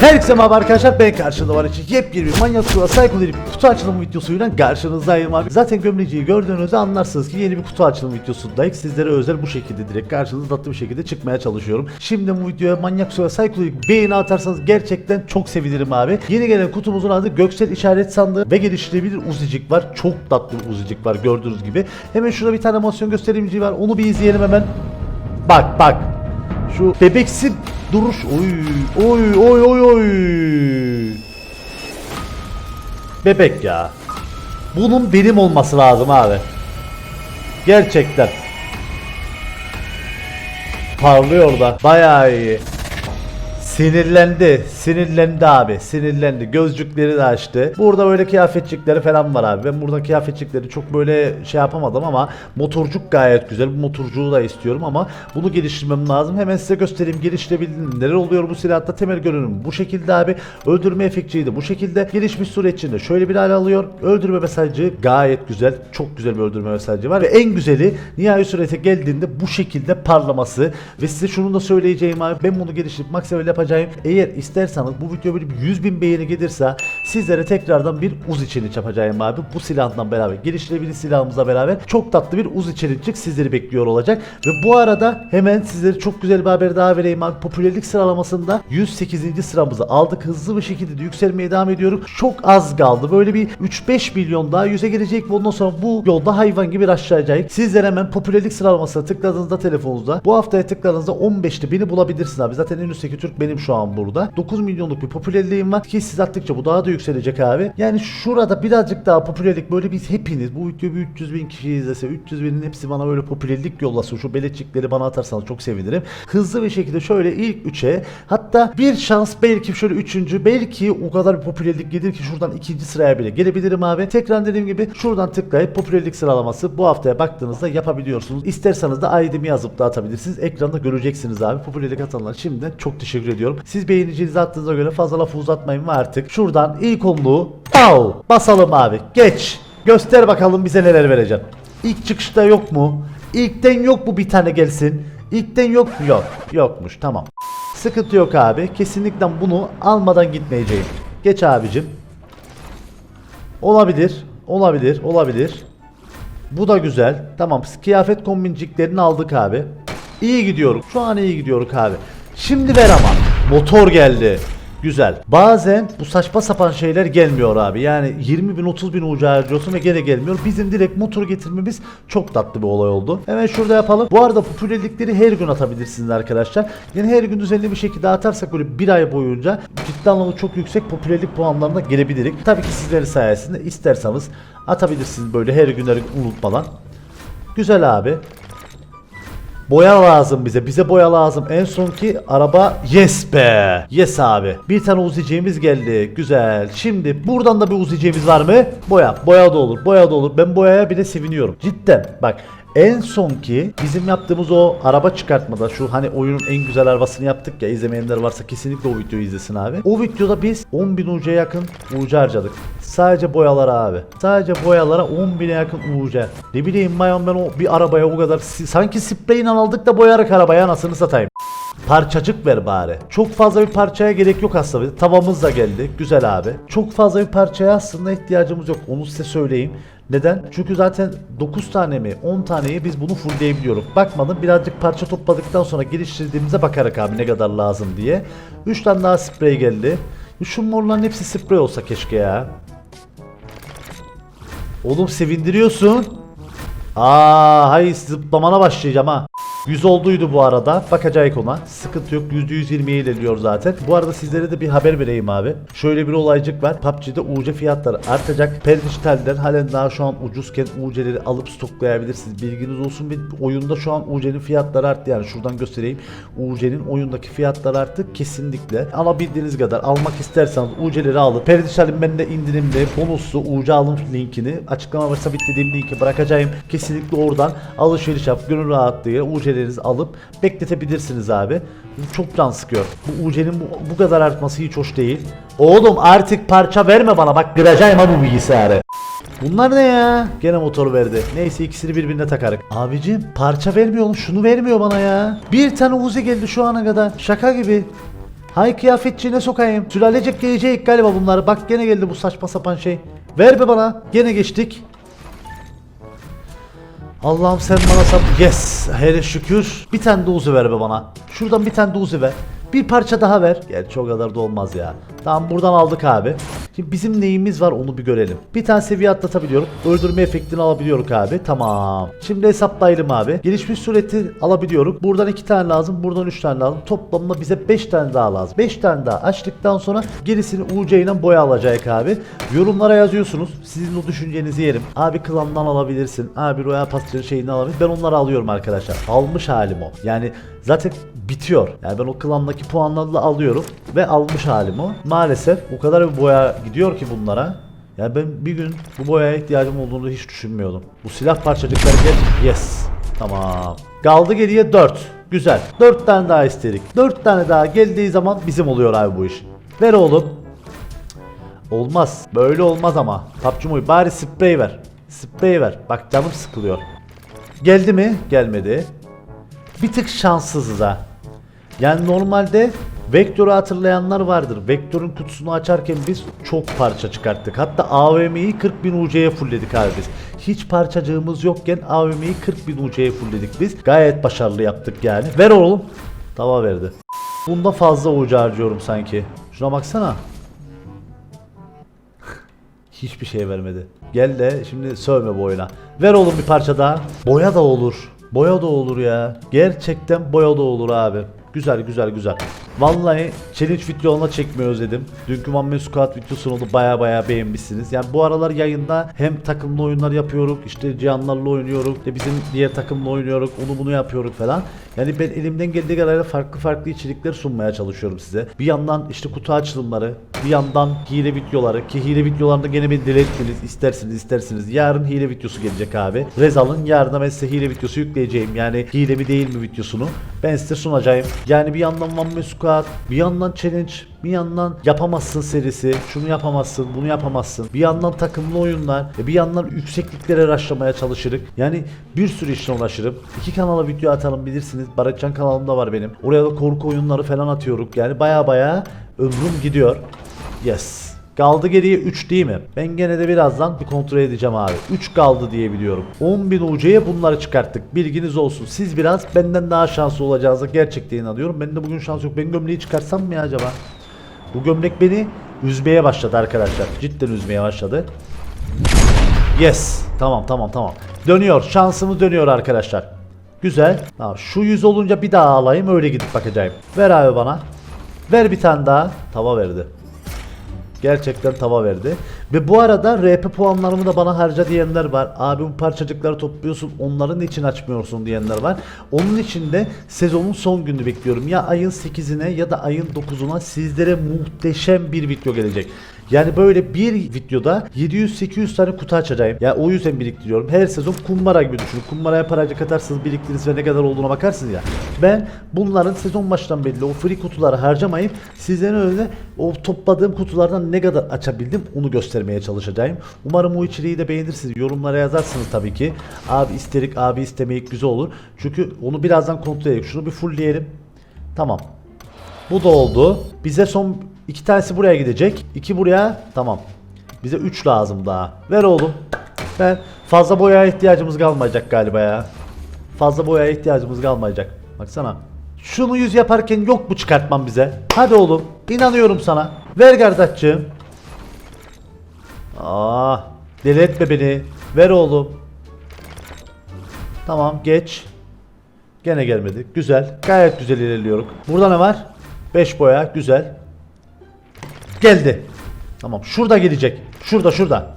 Herkese merhaba arkadaşlar ben karşında var için yepyeni bir manyak suya psycho bir kutu açılımı videosuyla karşınızdayım abi. Zaten gömleciyi gördüğünüzde anlarsınız ki yeni bir kutu açılımı videosundayız. Sizlere özel bu şekilde direkt karşınızda tatlı bir şekilde çıkmaya çalışıyorum. Şimdi bu videoya manyak psycho bir beğeni atarsanız gerçekten çok sevinirim abi. Yeni gelen kutumuzun adı Göksel işaret sandığı ve geliştirebilir uzicik var. Çok tatlı bir uzicik var gördüğünüz gibi. Hemen şurada bir tane motion gösterimci var. Onu bir izleyelim hemen. Bak bak. Şu bebeksi duruş. Oy oy oy oy oy. Bebek ya. Bunun benim olması lazım abi. Gerçekten. Parlıyor da. Bayağı iyi. Sinirlendi. Sinirlendi abi. Sinirlendi. Gözcükleri de açtı. Burada böyle kıyafetçikleri falan var abi. Ben burada kıyafetçikleri çok böyle şey yapamadım ama motorcuk gayet güzel. Bu motorcuğu da istiyorum ama bunu geliştirmem lazım. Hemen size göstereyim geliştirebildim. Neler oluyor bu silahta temel görünüm. Bu şekilde abi. Öldürme efektçiydi. Bu şekilde gelişmiş süreçinde şöyle bir hal alıyor. Öldürme mesajı gayet güzel. Çok güzel bir öldürme mesajı var. Ve en güzeli nihai surete geldiğinde bu şekilde parlaması. Ve size şunu da söyleyeceğim abi. Ben bunu geliştirip max level yapacağım. Eğer isterseniz bu video bir 100 bin beğeni gelirse sizlere tekrardan bir uz challenge yapacağım abi. Bu silahla beraber geliştirebilir silahımızla beraber çok tatlı bir uz challenge sizleri bekliyor olacak. Ve bu arada hemen sizlere çok güzel bir haber daha vereyim abi. Popülerlik sıralamasında 108. sıramızı aldık. Hızlı bir şekilde de yükselmeye devam ediyoruz. Çok az kaldı. Böyle bir 3-5 milyon daha 100'e gelecek ve ondan sonra bu yolda hayvan gibi aşağıya Sizler hemen popülerlik sıralamasına tıkladığınızda telefonunuzda bu haftaya tıkladığınızda 15'te beni bulabilirsiniz abi. Zaten en üstteki Türk benim şu an burada. 9 milyonluk bir popülerliğim var ki siz attıkça bu daha da yükselecek abi. Yani şurada birazcık daha popülerlik böyle biz hepiniz bu videoyu bir 300 bin kişi izlese 300 binin hepsi bana böyle popülerlik yollasın. Şu beletçikleri bana atarsanız çok sevinirim. Hızlı bir şekilde şöyle ilk 3'e hatta bir şans belki şöyle 3. belki o kadar bir popülerlik gelir ki şuradan ikinci sıraya bile gelebilirim abi. Tekrar dediğim gibi şuradan tıklayıp popülerlik sıralaması bu haftaya baktığınızda yapabiliyorsunuz. İsterseniz de ID'mi yazıp da atabilirsiniz. Ekranda göreceksiniz abi. Popülerlik atanlar şimdiden çok teşekkür ediyorum. Siz beğenicinizi attığınıza göre fazla lafı uzatmayın ve artık şuradan ilk onluğu pow basalım abi. Geç. Göster bakalım bize neler vereceksin. İlk çıkışta yok mu? İlkten yok mu bir tane gelsin? İlkten yok mu? Yok. Yokmuş tamam. Sıkıntı yok abi. Kesinlikle bunu almadan gitmeyeceğim. Geç abicim. Olabilir. Olabilir. Olabilir. Bu da güzel. Tamam. Kıyafet kombinciklerini aldık abi. İyi gidiyoruz. Şu an iyi gidiyoruz abi. Şimdi ver ama. Motor geldi. Güzel. Bazen bu saçma sapan şeyler gelmiyor abi. Yani 20 bin 30 bin ucu harcıyorsun ve gene gelmiyor. Bizim direkt motor getirmemiz çok tatlı bir olay oldu. Hemen şurada yapalım. Bu arada popülerlikleri her gün atabilirsiniz arkadaşlar. Yani her gün düzenli bir şekilde atarsak böyle bir ay boyunca ciddi anlamda çok yüksek popülerlik puanlarına gelebiliriz. Tabii ki sizlerin sayesinde isterseniz atabilirsiniz böyle her günleri unutmadan. Güzel abi. Boya lazım bize. Bize boya lazım. En son ki araba yes be. Yes abi. Bir tane uzayacağımız geldi. Güzel. Şimdi buradan da bir uzayacağımız var mı? Boya. Boya da olur. Boya da olur. Ben boyaya bile seviniyorum. Cidden. Bak en son ki bizim yaptığımız o araba çıkartmada şu hani oyunun en güzel arabasını yaptık ya izlemeyenler varsa kesinlikle o videoyu izlesin abi. O videoda biz 10.000 ucuya yakın ucu harcadık. Sadece boyalara abi. Sadece boyalara 10.000'e yakın ucu. Ne bileyim bayan ben o bir arabaya o kadar sanki spreyle aldık da boyarak arabaya anasını satayım. Parçacık ver bari. Çok fazla bir parçaya gerek yok aslında. Tavamız da geldi. Güzel abi. Çok fazla bir parçaya aslında ihtiyacımız yok. Onu size söyleyeyim. Neden? Çünkü zaten 9 tane mi 10 taneyi biz bunu fullleyebiliyoruz. Bakmadım birazcık parça topladıktan sonra geliştirdiğimize bakarak abi ne kadar lazım diye. 3 tane daha sprey geldi. Şu morların hepsi sprey olsa keşke ya. Oğlum sevindiriyorsun. Aa, hay zıplamana başlayacağım ha. 100 olduydu bu arada. Bakacağız ona. Sıkıntı yok. %120'ye ilerliyor zaten. Bu arada sizlere de bir haber vereyim abi. Şöyle bir olaycık var. PUBG'de UC fiyatları artacak. Per halen daha şu an ucuzken UC'leri alıp stoklayabilirsiniz. Bilginiz olsun. Bir oyunda şu an UC'nin fiyatları arttı. Yani şuradan göstereyim. UC'nin oyundaki fiyatları arttı. Kesinlikle. Alabildiğiniz kadar almak isterseniz UC'leri alın. Per ben de indirimli bonuslu UC alım linkini açıklama ve sabitlediğim linki bırakacağım. Kesinlikle oradan alışveriş yap. Gönül rahatlığıyla UC'lerinizi alıp bekletebilirsiniz abi. Bu çok can sıkıyor. Bu UC'nin bu, bu kadar artması hiç hoş değil. Oğlum artık parça verme bana bak kıracağım ha bu bilgisayarı. Bunlar ne ya? Gene motor verdi. Neyse ikisini birbirine takarık. Abicim parça vermiyor oğlum şunu vermiyor bana ya. Bir tane Uzi geldi şu ana kadar. Şaka gibi. Hay kıyafetçiğine sokayım. Sülalecek gelecek galiba bunlar. Bak gene geldi bu saçma sapan şey. Ver be bana. Gene geçtik. Allah'ım sen bana sap. Yes. Hele şükür. Bir tane de uzi ver be bana. Şuradan bir tane de uzi ver. Bir parça daha ver. Gerçi o kadar da olmaz ya. Tamam buradan aldık abi. Şimdi bizim neyimiz var onu bir görelim. Bir tane seviye atlatabiliyorum. Öldürme efektini alabiliyoruz abi. Tamam. Şimdi hesaplayalım abi. Gelişmiş sureti alabiliyoruz. Buradan iki tane lazım. Buradan üç tane lazım. Toplamda bize beş tane daha lazım. Beş tane daha açtıktan sonra gerisini UC ile boya alacak abi. Yorumlara yazıyorsunuz. Sizin o düşüncenizi yerim. Abi klandan alabilirsin. Abi Royal Pastır'ın şeyini alabilirsin. Ben onları alıyorum arkadaşlar. Almış halim o. Yani zaten bitiyor. Yani ben o klandaki puanlarla alıyorum ve almış halim o. Maalesef o kadar bir boya gidiyor ki bunlara. Yani ben bir gün bu boyaya ihtiyacım olduğunu hiç düşünmüyordum. Bu silah parçacıkları gel. Yes. Tamam. Kaldı geriye 4. Güzel. 4 tane daha istedik. 4 tane daha geldiği zaman bizim oluyor abi bu iş. Ver oğlum. Olmaz. Böyle olmaz ama. Tapçumuy bari sprey ver. Sprey ver. Bak canım sıkılıyor. Geldi mi? Gelmedi. Bir tık şanssızız ha. Yani normalde Vektör'ü hatırlayanlar vardır. Vektör'ün kutusunu açarken biz çok parça çıkarttık. Hatta AVM'yi 40.000 UC'ye fullledik abi biz. Hiç parçacığımız yokken AVM'yi 40.000 UC'ye fullledik biz. Gayet başarılı yaptık yani. Ver oğlum. Tava verdi. Bunda fazla UC harcıyorum sanki. Şuna baksana. Hiçbir şey vermedi. Gel de şimdi sövme bu oyuna. Ver oğlum bir parça daha. Boya da olur. Boya da olur ya. Gerçekten boya da olur abi. Güzel güzel güzel. Vallahi challenge videolarına çekmeyi özledim. Dünkü One Man Squad videosunu da baya baya beğenmişsiniz. Yani bu aralar yayında hem takımlı oyunlar yapıyoruz, işte Cihanlarla oynuyoruz, işte bizim diğer takımla oynuyoruz, onu bunu yapıyoruz falan. Yani ben elimden geldiği kadarıyla farklı farklı içerikler sunmaya çalışıyorum size. Bir yandan işte kutu açılımları, bir yandan hile videoları ki hile videolarında gene beni deli ettiniz isterseniz isterseniz. Yarın hile videosu gelecek abi. Rezal'ın yarına ben size hile videosu yükleyeceğim. Yani hile mi değil mi videosunu ben size sunacağım. Yani bir yandan Man Squad, bir yandan challenge, bir yandan yapamazsın serisi, şunu yapamazsın, bunu yapamazsın. Bir yandan takımlı oyunlar, bir yandan yüksekliklere raşlamaya çalışırız. Yani bir sürü işle uğraşırım. İki kanala video atalım bilirsiniz. Barakcan kanalımda var benim. Oraya da korku oyunları falan atıyoruz. Yani baya baya ömrüm gidiyor. Yes. Kaldı geriye 3 değil mi? Ben gene de birazdan bir kontrol edeceğim abi. 3 kaldı diye biliyorum. 10.000 UC'ye bunları çıkarttık. Bilginiz olsun. Siz biraz benden daha şanslı olacağınıza gerçekten inanıyorum. Ben de bugün şans yok. Ben gömleği çıkarsam mı ya acaba? Bu gömlek beni üzmeye başladı arkadaşlar. Cidden üzmeye başladı. Yes. Tamam tamam tamam. Dönüyor. Şansımız dönüyor arkadaşlar. Güzel. Tamam, şu yüz olunca bir daha alayım öyle gidip bakacağım. Ver abi bana. Ver bir tane daha. Tava verdi. Gerçekten tava verdi. Ve bu arada RP puanlarımı da bana harca diyenler var. Abi bu parçacıkları topluyorsun onların için açmıyorsun diyenler var. Onun için de sezonun son günü bekliyorum. Ya ayın 8'ine ya da ayın 9'una sizlere muhteşem bir video gelecek. Yani böyle bir videoda 700-800 tane kutu açacağım. Ya o yüzden biriktiriyorum. Her sezon kumbara gibi düşünün. Kumbaraya paracık atarsınız biriktiririz ve ne kadar olduğuna bakarsınız ya. Ben bunların sezon baştan belli o free kutuları harcamayıp sizlerin önüne o topladığım kutulardan ne kadar açabildim onu göstermeye çalışacağım. Umarım o içeriği de beğenirsiniz. Yorumlara yazarsınız tabii ki. Abi isterik, abi istemeyik güzel olur. Çünkü onu birazdan kontrol edelim. Şunu bir fullleyelim. Tamam. Bu da oldu. Bize son iki tanesi buraya gidecek. iki buraya. Tamam. Bize 3 lazım daha. Ver oğlum. Ver. Fazla boyaya ihtiyacımız kalmayacak galiba ya. Fazla boyaya ihtiyacımız kalmayacak. Baksana. Şunu yüz yaparken yok mu çıkartmam bize? Hadi oğlum. İnanıyorum sana. Ver kardeşciğim. Aa, deli etme beni. Ver oğlum. Tamam geç. Gene gelmedi. Güzel. Gayet güzel ilerliyoruz. Burada ne var? 5 boya. Güzel. Geldi. Tamam. Şurada gelecek. Şurada şurada.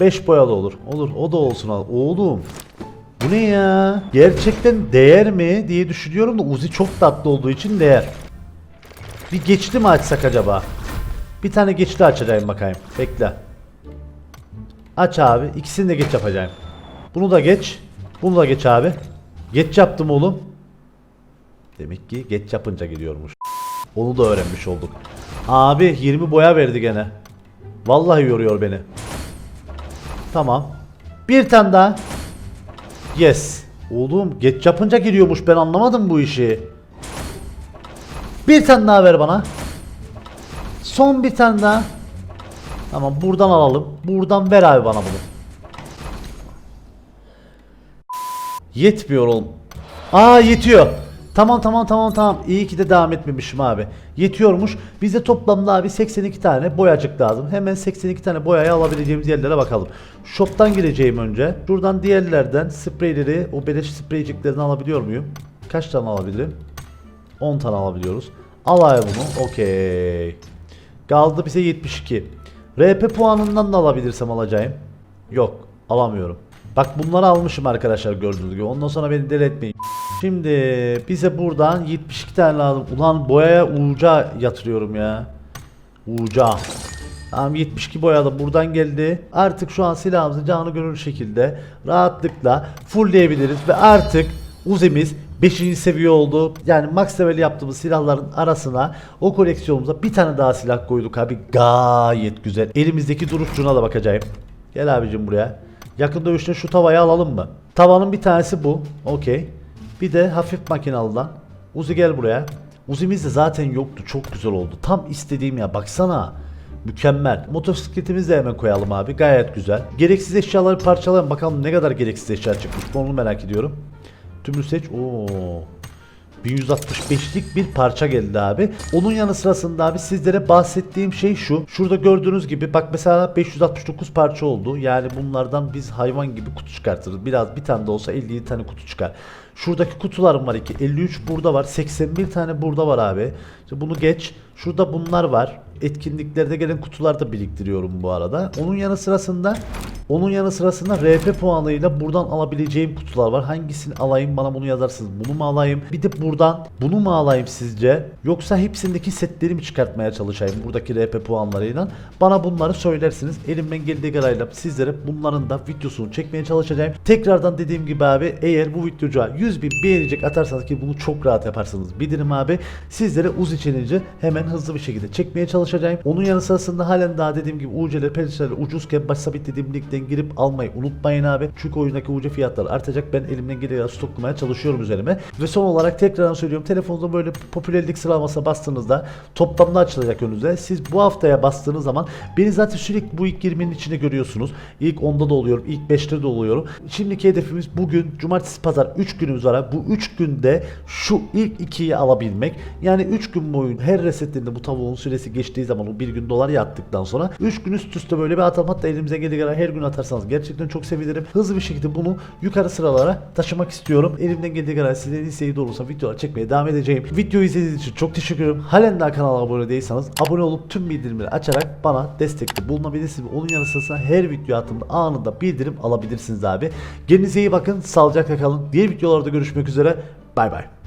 5 boyalı olur. Olur. O da olsun. al. Oğlum. Bu ne ya? Gerçekten değer mi diye düşünüyorum da Uzi çok tatlı olduğu için değer. Bir geçti mi açsak acaba? Bir tane geçti açacağım bakayım. Bekle. Aç abi. İkisini de geç yapacağım. Bunu da geç. Bunu da geç abi. Geç yaptım oğlum. Demek ki geç yapınca gidiyormuş. Onu da öğrenmiş olduk. Abi 20 boya verdi gene. Vallahi yoruyor beni. Tamam. Bir tane daha. Yes. Oğlum geç yapınca giriyormuş ben anlamadım bu işi. Bir tane daha ver bana. Son bir tane daha. Tamam buradan alalım. Buradan ver abi bana bunu. Yetmiyor oğlum. Aa yetiyor. Tamam tamam tamam tamam. İyi ki de devam etmemişim abi. Yetiyormuş. Bize toplamda abi 82 tane boyacık lazım. Hemen 82 tane boyayı alabileceğimiz yerlere bakalım. Shop'tan gireceğim önce. Şuradan diğerlerden spreyleri, o beleş spreyciklerini alabiliyor muyum? Kaç tane alabilirim? 10 tane alabiliyoruz. Al abi bunu. Okey. Kaldı bize 72. RP puanından da alabilirsem alacağım. Yok. Alamıyorum. Bak bunları almışım arkadaşlar gördüğünüz gibi. Ondan sonra beni deli etmeyin. Şimdi bize buradan 72 tane lazım. Ulan boyaya uca yatırıyorum ya. Uca. Tamam 72 boya da buradan geldi. Artık şu an silahımızı canı gönül şekilde rahatlıkla fullleyebiliriz ve artık Uzi'miz 5. seviye oldu. Yani max level yaptığımız silahların arasına o koleksiyonumuza bir tane daha silah koyduk abi. Gayet güzel. Elimizdeki duruşçuna da bakacağım. Gel abicim buraya. Yakın dövüşte şu tavayı alalım mı? Tavanın bir tanesi bu. Okey. Bir de hafif makinalıdan. Uzi gel buraya. Uzi'miz de zaten yoktu. Çok güzel oldu. Tam istediğim ya. Baksana. Mükemmel. Motosikletimizi de hemen koyalım abi. Gayet güzel. Gereksiz eşyaları parçalayalım. Bakalım ne kadar gereksiz eşya çıkmış. Onu merak ediyorum. Tümünü seç. Oo. 1165'lik bir parça geldi abi. Onun yanı sırasında abi sizlere bahsettiğim şey şu. Şurada gördüğünüz gibi bak mesela 569 parça oldu. Yani bunlardan biz hayvan gibi kutu çıkartırız. Biraz bir tane de olsa 57 tane kutu çıkar. Şuradaki kutularım var iki. 53 burada var. 81 tane burada var abi. İşte bunu geç. Şurada bunlar var. Etkinliklerde gelen kutular da biriktiriyorum bu arada. Onun yanı sırasında onun yanı sırasında RP puanıyla buradan alabileceğim kutular var. Hangisini alayım bana bunu yazarsınız. Bunu mu alayım? Bir de buradan bunu mu alayım sizce? Yoksa hepsindeki setleri mi çıkartmaya çalışayım buradaki RP puanlarıyla? Bana bunları söylersiniz. Elimden geldiği kadarıyla sizlere bunların da videosunu çekmeye çalışacağım. Tekrardan dediğim gibi abi eğer bu videoca 100 bin beğenecek atarsanız ki bunu çok rahat yaparsınız. Bilirim abi. Sizlere Uzi Challenge'ı hemen hızlı bir şekilde çekmeye çalışacağım. Onun yanı sırasında halen daha dediğim gibi UC'ler, pelişler ucuzken baş sabitlediğim linkten girip almayı unutmayın abi. Çünkü oyundaki UC fiyatları artacak. Ben elimden kadar stoklamaya çalışıyorum üzerime. Ve son olarak tekrardan söylüyorum. Telefonunuzda böyle popülerlik sıralamasına bastığınızda toplamda açılacak önünüze. Siz bu haftaya bastığınız zaman beni zaten sürekli bu ilk 20'nin içinde görüyorsunuz. İlk 10'da da oluyorum. ilk 5'te de oluyorum. Şimdiki hedefimiz bugün cumartesi pazar 3 günümüz var. abi. Bu 3 günde şu ilk 2'yi alabilmek. Yani 3 gün boyunca her resetinde bu tavuğun süresi geçtiği zaman o bir gün dolar yattıktan sonra 3 gün üst üste böyle bir atalım. Hatta elimize geldiği kadar her gün atarsanız gerçekten çok sevinirim. Hızlı bir şekilde bunu yukarı sıralara taşımak istiyorum. Elimden geldiği kadar sizlerin isteği doğrultusunda videolar çekmeye devam edeceğim. Videoyu izlediğiniz için çok teşekkür ederim. Halen daha kanala abone değilseniz abone olup tüm bildirimleri açarak bana destekte bulunabilirsiniz. Onun yanı sırasında her video attığımda anında bildirim alabilirsiniz abi. Kendinize iyi bakın. Sağlıcakla kalın. Diğer videolarda görüşmek üzere. Bay bay.